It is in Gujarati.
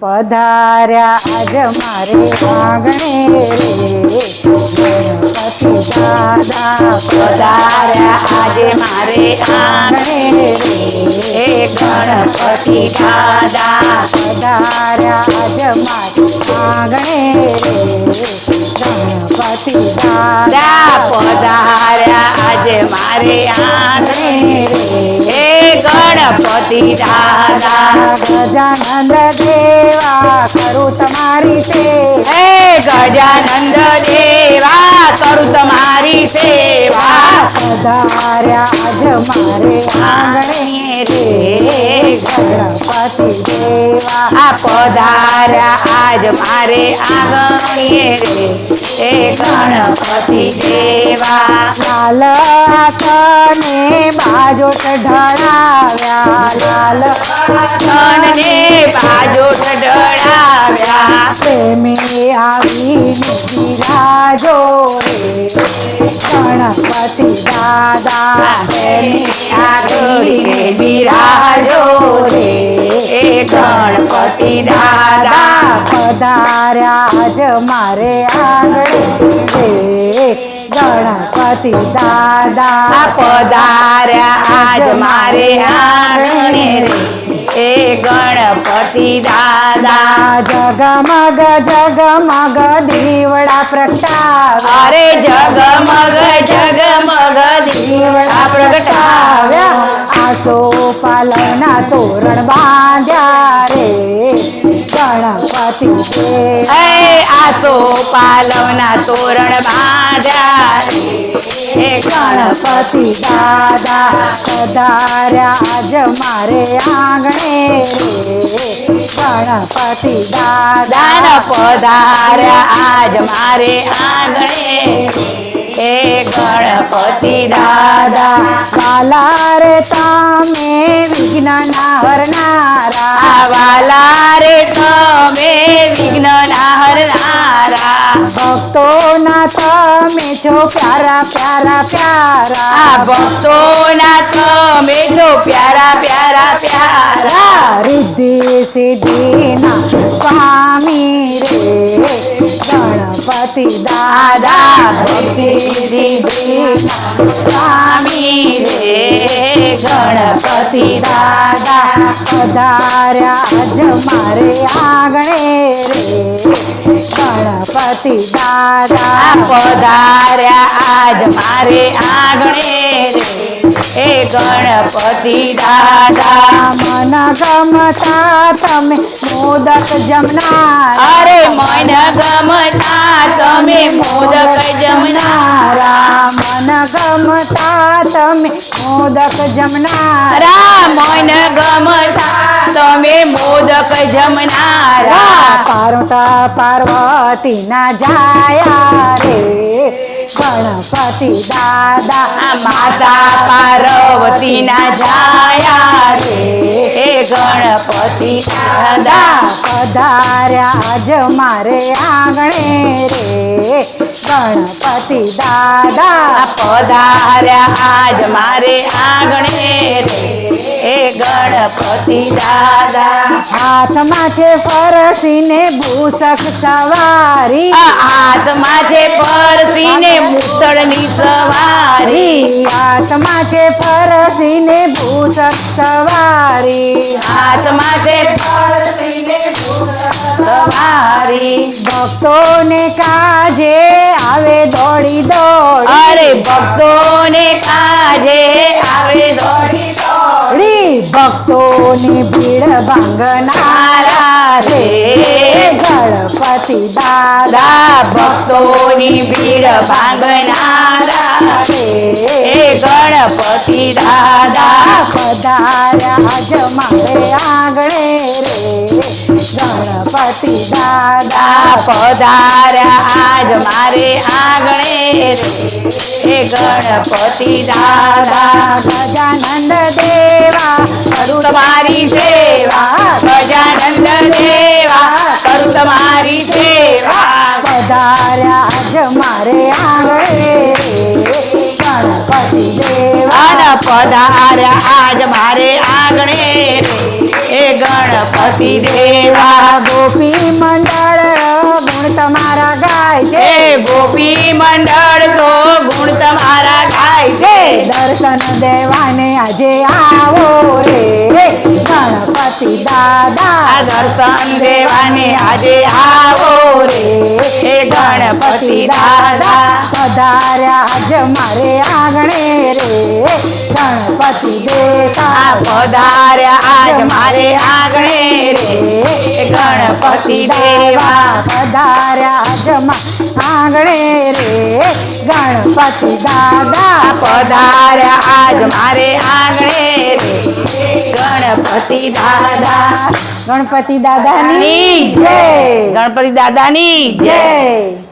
પધાર્યા આજ મારે આંગણે રે ગણપતિ દાદા. પધાર્યા આજે મારે આંગણે રે ગણપતિ દાદા. પધાર્યા આજ મારે આંગણે રે ગણપતિ દાદા. પધાર્યા આજે મારે આંગણે હે ગણપતિ દાદા. ગજાનંદ દેવા કરું તમારી સેવા. હે ગજાનંદ દેવા. કરું તમારી સેવા પધાર્યા જ મારે આંગણે રે ગણપતિ દેવા. પધાર્યા આજ મારે આંગણે રે ગણપતિ દેવા લાલ તને બાજો ઢળાવ્યા લાલ તને બાજો ઢળાવ્યા પ્રેમે આવીને બિરાજો રે ગણપતિ દાદા એને આવીને બિરાજો રે ગણપતિ દાદા પધાર્યા આજ મારે આંગણે રે ગણપતિ દાદા. પધાર્યા આજ મારે આંગણે રે. હે ગણપતિ દાદા. જગમગ જગમગ દીવડા પ્રગટાવ્યા. અરે જગમગ જગમગ દીવડા પ્રગટાવ્યા. આસો પાલના તોરણ બાંધ્યા રે. ગણપતિ હે આસો પાલવના તોરણ બાંધ્યા રે હે ગણપતિ ગણપતિ દાદા પધાર્યા આજ મારે આંગણે રે ગણપતિ દાદા દાન પધાર્યા આજ મારે આંગણે હે ગણપતિ દાદા વાલા રે તમે ભક્તોના તમે છો પ્યારા પ્યારા પ્યારા આ ભક્તોના તમે છો પ્યારા પ્યારા પ્યારા રિદ્ધિ સિદ્ધિના સ્વામી રે ગણપતિ દાદા દાદા ભક્તિ સિદ્ધિ સ્વામી રે ગણપતિ દાદા પધાર્યા આજ મારે આંગણે રે ગણપતિ દાદા આ હે ગણપતિ દાદા મન ગમતા તમે મોદક જમનારા. અરે મન ગમતા તમે મોદક જમનારા. મન ગમતા તમે મોદક જમનારા. મન ગમતા તમે મોદક જમનારા. પાર્વતા પાર્વતીના જાયા રે. ગણપતિ દાદા આ માતા પાર્વતીના જાયા રે હે ગણપતિ દાદા પધાર્યા આજ મારે આંગણે રે. ગણપતિ દાદા પધાર્યા આજ મારે આંગણે રે. હે ગણપતિ દાદા, હાથમાં છે ફરસીને ભૂષક સવારી હાથમાં છે પરસીને ભૂષણની સવારી હાથમાં છે ફરસીને ભૂષક સવારી. પરસીને મૂતળ સવારી. ભક્તોને કાજે આવે દોડી દોડી. અરે ભક્તોને કાજે આવે દોડી રી ભક્તોની ભીડ ભાંગનારા રે. ગણપતિ દાદા. ભક્તોની ભીડ ભાંગનારા રે હે ગણપતિ દાદા પધાર્યા આજ મારે આંગણે રે ગણપતિ દાદા પધાર્યા આજ મારે આંગણે રે હે ગણપતિ દાદા ગજાનંદ દેવા કરું આંગણે રે ગણપતિ દેવા અન પધાર્યા આજ આજ મારે આંગણે રે એ ગણપતિ દેવા આ ગોપી મંડળ ગુણ તમારા ગાય છે એ ગોપી મંડળ તો ગુણ તમારા ગાય છે દર્શન દેવાને આજે આવો રે ગણપતિ દાદા આ દર્શન દેવાને આજે આવો રે એ ગણપતિ દાદા પધાર્યા આજ મારે આંગણે રે ગણપતિ આ મારે આંગણે રે. ગણપતિ દાદા. ગણપતિ દાદાની જય ગણપતિ દાદાની જય.